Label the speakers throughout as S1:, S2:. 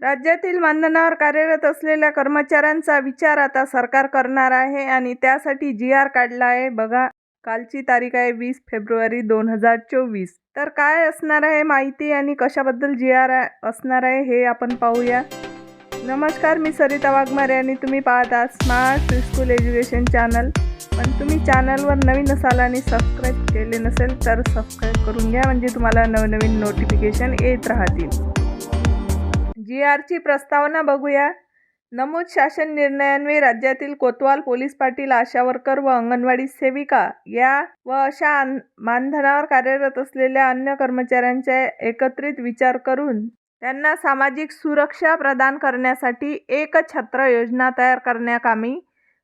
S1: राज्यातील मानधनावर कार्यरत असलेल्या कर्मचाऱ्यांचा विचार आता सरकार करणार आहे आणि त्यासाठी जी आर काढला आहे. बघा कालची तारीख आहे वीस फेब्रुवारी दोन हजार चोवीस. तर काय असणार आहे माहिती आणि कशाबद्दल जी आर असणार आहे हे आपण पाहूया. नमस्कार मी सरिता वाघमारे आणि तुम्ही पाहत आहात स्मार्ट स्कूल एज्युकेशन चॅनल पण तुम्ही चॅनलवर नवीन असाल आणि सबस्क्राईब केले नसेल तर सबस्क्राईब करून घ्या. म्हणजे तुम्हाला नवनवीन नोटिफिकेशन येत राहतील. जी आरची प्रस्तावना बघूया. नमूद शासन निर्णयान्वये राज्यातील कोतवाल पोलीस पाटील आशा वर्कर व अंगणवाडी सेविका या व अशा मानधनावर कार्यरत असलेल्या अन्य कर्मचाऱ्यांचा एकत्रित विचार करून त्यांना सामाजिक सुरक्षा प्रदान करण्यासाठी एक छत्र योजना तयार करण्याकामी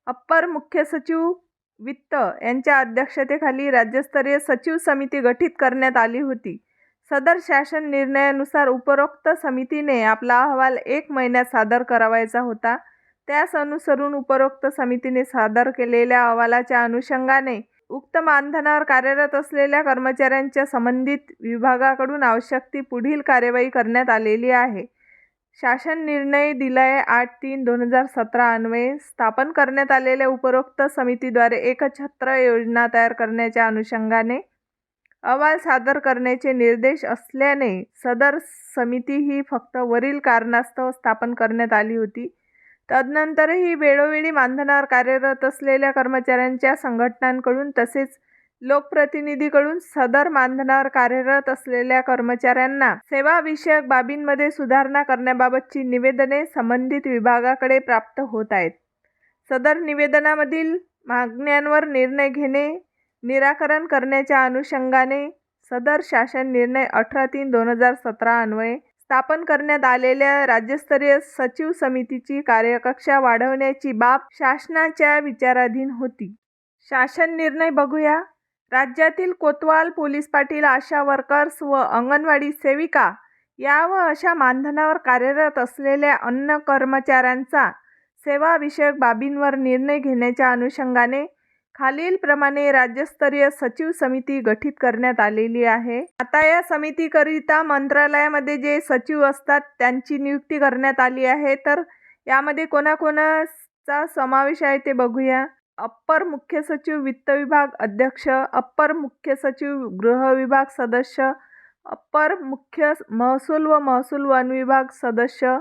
S1: अप्पर मुख्य सचिव वित्त यांच्या अध्यक्षतेखाली राज्यस्तरीय सचिव समिती गठीत करण्यात आली होती. सदर शासन निर्णयानुसार उपरोक्त समितीने आपला अहवाल एक महिन्यात सादर करावायचा होता. त्यास अनुसरून उपरोक्त समितीने सादर केलेल्या अहवालाच्या अनुषंगाने उक्त मानधनावर कार्यरत असलेल्या कर्मचाऱ्यांच्या संबंधित विभागाकडून आवश्यक ती पुढील कार्यवाही करण्यात आलेली आहे. शासन निर्णय दिलाय आठ तीन दोन हजार सतरा अन्वये स्थापन करण्यात आलेल्या उपरोक्त समितीद्वारे एकछत्र योजना तयार करण्याच्या अनुषंगाने अहवाल सादर करण्याचे निर्देश असल्याने सदर समिती ही फक्त वरील कारणास्तव स्थापन करण्यात आली होती. तदनंतरही वेळोवेळी मानधनावर कार्यरत असलेल्या कर्मचाऱ्यांच्या संघटनांकडून तसेच लोकप्रतिनिधीकडून सदर मानधनावर कार्यरत असलेल्या कर्मचाऱ्यांना सेवाविषयक बाबींमध्ये सुधारणा करण्याबाबतची निवेदने संबंधित विभागाकडे प्राप्त होत आहेत. सदर निवेदनामधील मागण्यांवर निर्णय घेणे निराकरण करण्याच्या अनुषंगाने सदर शासन निर्णय अठरा तीन दोन हजार सतरा अन्वये स्थापन करण्यात आलेल्या राज्यस्तरीय सचिव समितीची कार्यकक्षा वाढवण्याची बाब शासनाच्या विचाराधीन होती. शासन निर्णय बघूया. राज्यातील कोतवाल पोलीस पाटील आशा वर्कर्स व अंगणवाडी सेविका या व अशा मानधनावर कार्यरत असलेल्या अन्य कर्मचाऱ्यांचा सेवाविषयक बाबींवर निर्णय घेण्याच्या अनुषंगाने खालीलप्रमाणे राज्यस्तरीय सचिव समिती गठीत करण्यात आलेली आहे. आता या समितीकरिता मंत्रालयामध्ये जे सचिव असतात त्यांची नियुक्ती करण्यात आली आहे. तर यामध्ये कोणाकोणाचा समावेश आहे ते बघूया. अप्पर मुख्य सचिव वित्त विभाग अध्यक्ष अप्पर मुख्य सचिव गृह विभाग सदस्य अप्पर मुख्य महसूल व महसूल वन विभाग सदस्य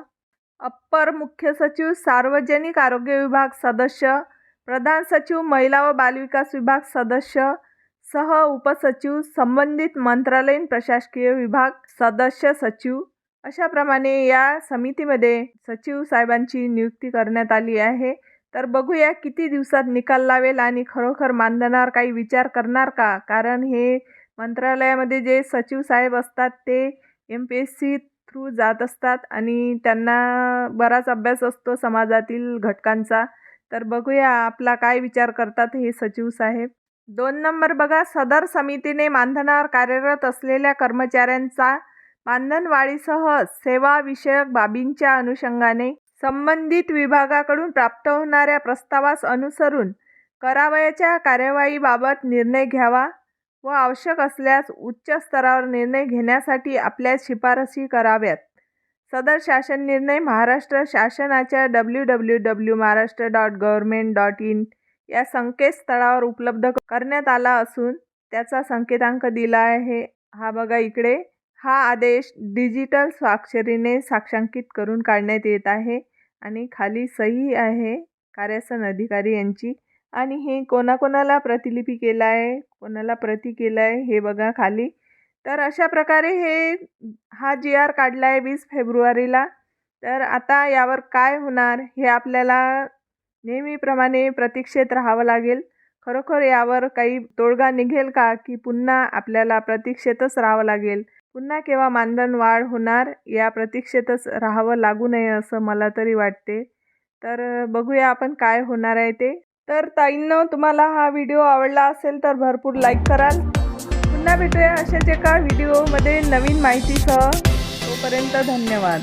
S1: अप्पर मुख्य सचिव सार्वजनिक आरोग्य विभाग सदस्य प्रधान सचिव महिला व बालविकास विभाग सदस्य सह उपसचिव संबंधित मंत्रालयीन प्रशासकीय विभाग सदस्य सचिव. अशाप्रमाणे या समितीमध्ये सचिव साहेबांची नियुक्ती करण्यात आली आहे. तर बघूया किती दिवसात निकाल लावेल आणि खरोखर मानधनावर काही विचार करणार का? कारण हे मंत्रालयामध्ये जे सचिव साहेब असतात ते M P S C through जात असतात आणि त्यांना बराच अभ्यास असतो समाजातील घटकांचा. तर बघूया आपला काय विचार करतात हे सचिव साहेब. दोन नंबर बघा सदर समितीने मानधनावर कार्यरत असलेल्या कर्मचाऱ्यांचा मानधनवाढीसह सेवाविषयक बाबींच्या अनुषंगाने संबंधित विभागाकडून प्राप्त होणाऱ्या प्रस्तावास अनुसरून करावयाच्या कार्यवाहीबाबत निर्णय घ्यावा व आवश्यक असल्यास उच्च स्तरावर निर्णय घेण्यासाठी आपल्या शिफारसी कराव्यात. सदर शासन निर्णय महाराष्ट्र शासनाच्या W W W Maharashtra dot government dot in या संकेतस्थळावर उपलब्ध करण्यात आला असून त्याचा संकेतांक दिला आहे. हा बघा इकडे. हा आदेश डिजिटल स्वाक्षरीने साक्षांकित करून काढण्यात येत आहे आणि खाली सही आहे कार्यासन अधिकारी यांची. आणि हे कोणाकोणाला प्रतिलिपी केला आहे कोणाला प्रती केलं आहे हे बघा खाली. तर अशा प्रकारे हे हा जी आर काढला आहे वीस फेब्रुवारीला. तर आता यावर काय होणार हे आपल्याला नेहमीप्रमाणे प्रतीक्षेत राहावं लागेल. खरोखर यावर काही तोडगा निघेल का? की पुन्हा आपल्याला प्रतीक्षेतच राहावं लागेल? पुन्हा केव्हा मानधन वाढ होणार? या प्रतीक्षेतच राहावं लागू नये असं मला तरी वाटते. तर बघूया आपण काय होणार आहे ते. तर ताईंनं तुम्हाला हा व्हिडिओ आवडला असेल तर भरपूर लाईक कराल. पुन्हा भेटूया अशाच एका व्हिडिओमध्ये नवीन माहितीसह. तोपर्यंत धन्यवाद.